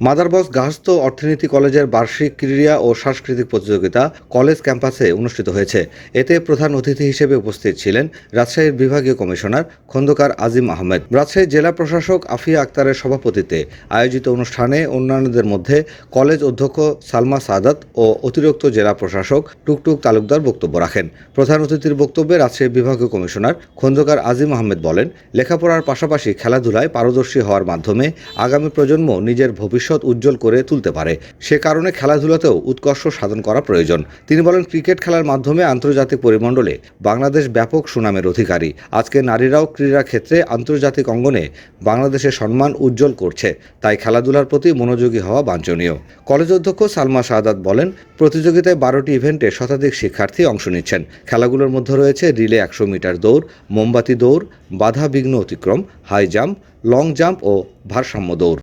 মাদারবস গার্হস্থ্য অর্থনীতি কলেজের বার্ষিক ক্রীড়া ও সাংস্কৃতিক প্রতিযোগিতা কলেজ ক্যাম্পাসে অনুষ্ঠিত হয়েছে। এতে প্রধান অতিথি হিসেবে উপস্থিত ছিলেন রাজশাহীর বিভাগীয় কমিশনার খন্দকার আজিম আহমেদ। রাজশাহী জেলা প্রশাসক আফিয়া আক্তারের সভাপতিত্বে আয়োজিত অনুষ্ঠানে অন্যান্যদের মধ্যে কলেজ অধ্যক্ষ সালমা সাদাত ও অতিরিক্ত জেলা প্রশাসক টুকটুক তালুকদার বক্তব্য রাখেন। প্রধান অতিথির বক্তব্যে রাজশাহী বিভাগীয় কমিশনার খন্দকার আজিম আহমেদ বলেন, লেখাপড়ার পাশাপাশি খেলাধুলায় পারদর্শী হওয়ার মাধ্যমে আগামী প্রজন্ম নিজের ভবিষ্যৎ উজ্জ্বল করে তুলতে পারে। সে কারণে খেলাধুলাতেও উৎকর্ষ সাধন করা প্রয়োজন। তিনি বলেন, ক্রিকেট খেলার মাধ্যমে আন্তর্জাতিক পরিমণ্ডলে বাংলাদেশ ব্যাপক সুনামের অধিকারী। আজকে নারীরাও ক্রীড়া ক্ষেত্রে আন্তর্জাতিক অঙ্গনে বাংলাদেশের সম্মান উজ্জ্বল করছে। তাই খেলাধুলার প্রতি মনোযোগী হওয়া বাঞ্ছনীয়। কলেজ অধ্যক্ষ সালমা শাহাদাত বলেন, প্রতিযোগিতায় বারোটি ইভেন্টে শতাধিক শিক্ষার্থী অংশ নিচ্ছেন। খেলাগুলোর মধ্যে রয়েছে রিলে একশো মিটার দৌড়, মোমবাতি দৌড়, বাধা বিঘ্ন অতিক্রম, হাই জাম্প, লং জাম্প ও ভারসাম্য দৌড়।